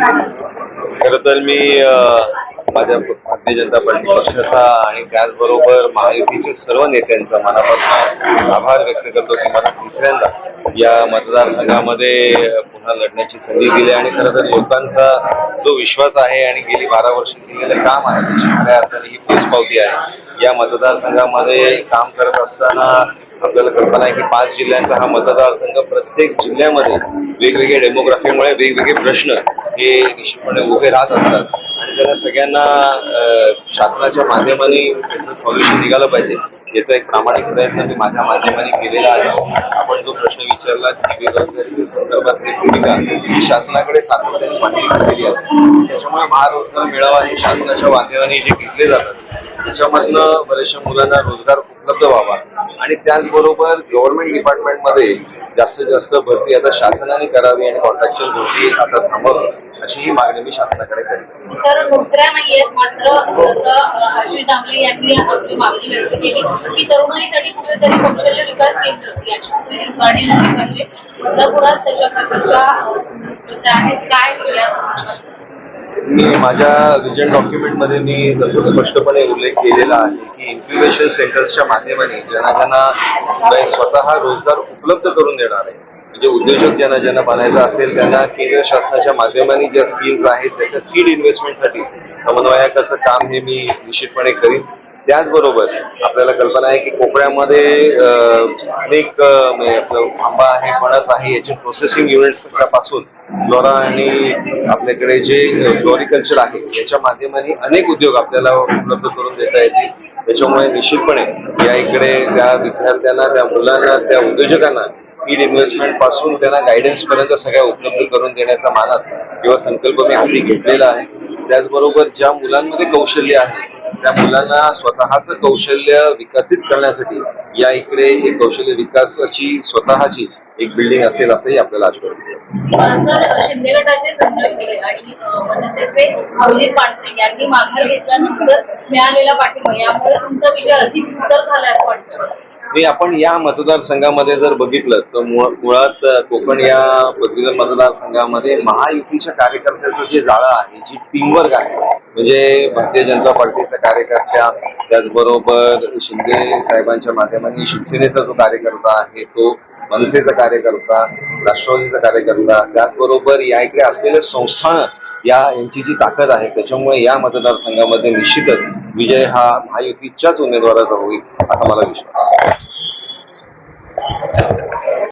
खर तर मी माझ्या भारतीय जनता पार्टी पक्षाचा आणि त्याचबरोबर महायुतीच्या सर्व नेत्यांचा मनापासून आभार व्यक्त करतो की मला तिसऱ्यांदा या मतदारसंघामध्ये पुन्हा लढण्याची संधी दिली आणि खरं तर लोकांचा जो विश्वास आहे आणि गेली बारा वर्ष केलेलं काम आहे खऱ्या अर्थाने ही पोचपावती आहे. या मतदारसंघामध्ये काम करत असताना आपल्याला कल्पना आहे की पाच जिल्ह्यांचा हा मतदारसंघ प्रत्येक जिल्ह्यामध्ये वेगवेगळ्या डेमोग्राफीमुळे वेगवेगळे प्रश्न हे निश्चितपणे उभे राहत असतात. आणि त्यांना सगळ्यांना शासनाच्या माध्यमाने सॉल्युशन निघालं पाहिजे. याचा एक प्रामाणिक प्रयत्न मी माझ्या माध्यमाने केलेला आहे. आपण जो प्रश्न विचारला की बेरोजगारी संदर्भातली भूमिका ही शासनाकडे सातत्याने मांडणी गेलेली आहे. त्याच्यामुळे महारोजगार मेळावा हे शासनाच्या माध्यमाने जे घेतले जातात. त्याच्यामधनं बऱ्याचशा मुलांना रोजगार उपलब्ध व्हावा. आणि त्याचबरोबर गव्हर्नमेंट डिपार्टमेंटमध्ये जास्तीत जास्त भरती आता शासनाने करावी आणि कॉन्ट्रॅक्च्युअल भरती आता थांबवं अशी ही मागणी मी शासनाकडे करेन तर नोकऱ्या नाहीयेत मात्र जसं, आशिष दामले यांनी आपली मागणी व्यक्त केली की तरुणाईसाठी कुठेतरी कौशल्य विकास केंद्र याची कुठेतरी उभारणी झाली पाहिजे बदलापुरात तशा प्रकारच्या आहेत. काय या संदर्भात मी माझ्या विजन डॉक्युमेंटमध्ये मी तसं स्पष्टपणे उल्लेख केलेला आहे की इन्क्युबेशन सेंटर्सच्या माध्यमाने ज्यांना ज्यांना स्वतः रोजगार उपलब्ध करून देणार आहे. जे उद्योजक ज्यांना ज्यांना बनायचं असेल त्यांना केंद्र शासनाच्या माध्यमाने ज्या स्कीम्स आहेत त्याच्या सीड इन्व्हेस्टमेंटसाठी समन्वयकाचं काम हे मी निश्चितपणे करीन. त्याचबरोबर आपल्याला कल्पना आहे की कोकणामध्ये अनेक म्हणजे आंबा आहे फणस आहे याचे प्रोसेसिंग युनिट्सपासून फ्लोरा आणि आपल्याकडे जे फ्लोरिकल्चर आहे याच्या माध्यमाने अनेक उद्योग आपल्याला उपलब्ध करून देता येतील. त्याच्यामुळे निश्चितपणे या इकडे त्या विद्यार्थ्यांना त्या मुलांना त्या उद्योजकांना सीड इन्व्हेस्टमेंटपासून त्यांना गायडन्स पर्यंत सगळ्या उपलब्ध करून देण्याचा मानस किंवा संकल्प मी हाती घेतलेला आहे. त्याचबरोबर ज्या मुलांमध्ये कौशल्य आहे त्या मुलांना स्वतःच कौशल्य विकसित करण्यासाठी या इकडे एक कौशल्य विकासाची स्वतःची एक बिल्डिंग असेल असंही आपल्याला आठवतं. तर शिंदे गटाचे संजय मोरे आणि मनसेचे यांनी माघार घेतल्यानंतर मिळालेला पाठिंबा यामुळे तुमचा विषय अधिक सुंदर झाला असं वाटतं. मी आपण या मतदारसंघामध्ये जर बघितलं तर मुळात कोकण या पदवीधर मतदारसंघामध्ये महायुतीच्या कार्यकर्त्याचं जे जाळं आहे जी टीमवर्क आहे म्हणजे भारतीय जनता पार्टीच्या कार्यकर्त्या त्याचबरोबर शिंदे साहेबांच्या माध्यमाने शिवसेनेचा जो कार्यकर्ता आहे तो मनसेचा कार्यकर्ता राष्ट्रवादीचा कार्यकर्ता त्याचबरोबर या इकडे असलेले संस्थान या यांची जी ताकद आहे त्याच्यामुळे या मतदारसंघामध्ये निश्चितच विजय हा महायुतीच्याच उमेदवाराचा होईल असा मला विश्वास